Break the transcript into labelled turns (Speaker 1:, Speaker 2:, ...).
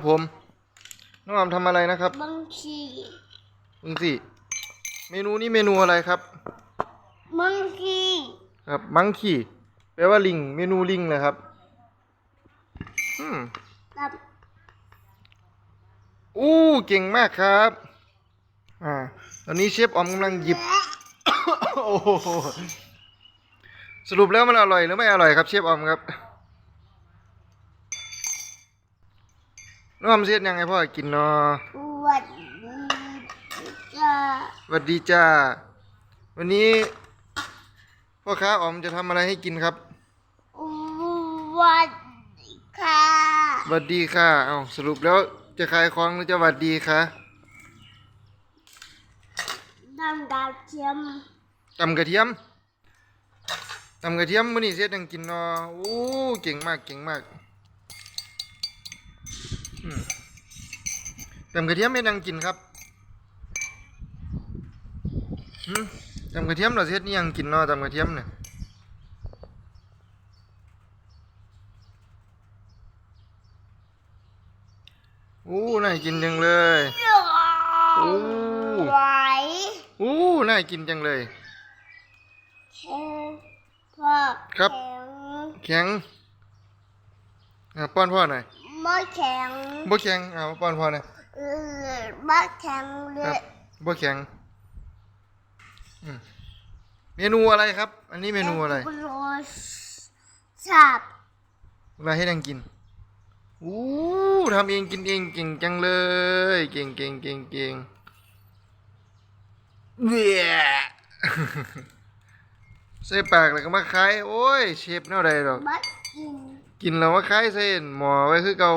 Speaker 1: ครับผม น้องออมทำอะไรนะครับ
Speaker 2: บางที
Speaker 1: มึงสิเมนูนี้เมนูอะไรครับ
Speaker 2: บางที
Speaker 1: ครับมังคีแปลว่าลิง เมนูลิงเลยครับ อืม
Speaker 2: กับ
Speaker 1: อู้เก่งมากครับ อ่า ตอนนี้เชฟออมกำลังหยิบ โอ้โหสรุปแล้วมันอร่อยหรือไม่อร่อยครับเชฟออมครับ น้องออมเสียดยังไงพ่อกินเนาะ
Speaker 2: สวัสดีจ้า
Speaker 1: สวัสดีจ้า วันนี้พ่อค้าออมจะทำอะไรให้กินครับ
Speaker 2: สวัสดีค่ะ
Speaker 1: สวัสดีค่ะ เอาสรุปแล้วจะขายของหรือจะหวัดดีคะ
Speaker 2: น้ำดาวเทียม
Speaker 1: ตำกระเทียมตำกระเทียมมื้อนี้เสียดยังกินเนาะโอ้เก่งมากเก่งมากอืม ตำกระเทียมไม่ดังกินครับหืมตำกระเทียมเราเสียดนี่ยังกินเนาะตำกระเทียมเนี่ยโอ้น่ากินจังเลยโอ้
Speaker 2: ไหว
Speaker 1: โอ้น่ากินจังเลย
Speaker 2: แข็งพ่อ
Speaker 1: ครับ
Speaker 2: แข็ง
Speaker 1: แข็งอะป้อนพ่อหน่อย
Speaker 2: ไม่แข็ง
Speaker 1: บ่แข็งเอาป้อนพ่อหน่อย
Speaker 2: เออไม่แข็งเล
Speaker 1: ครับ
Speaker 2: ย
Speaker 1: บ่แข็งอืมเมนูอะไรครับ อันนี้เมนูอะไร
Speaker 2: โรสสับ
Speaker 1: เวลาให้ดังกินอู้ทำเองกินเองเก่งจังเลย เก่งเก่งเก่งเก่งเวียใส่ปากแล้วก็มาคายโอ้ยเชฟแนวใดดอก
Speaker 2: ไม่กิน
Speaker 1: กินแล้วว่าคายเส้นหม้อไว้คือเก่า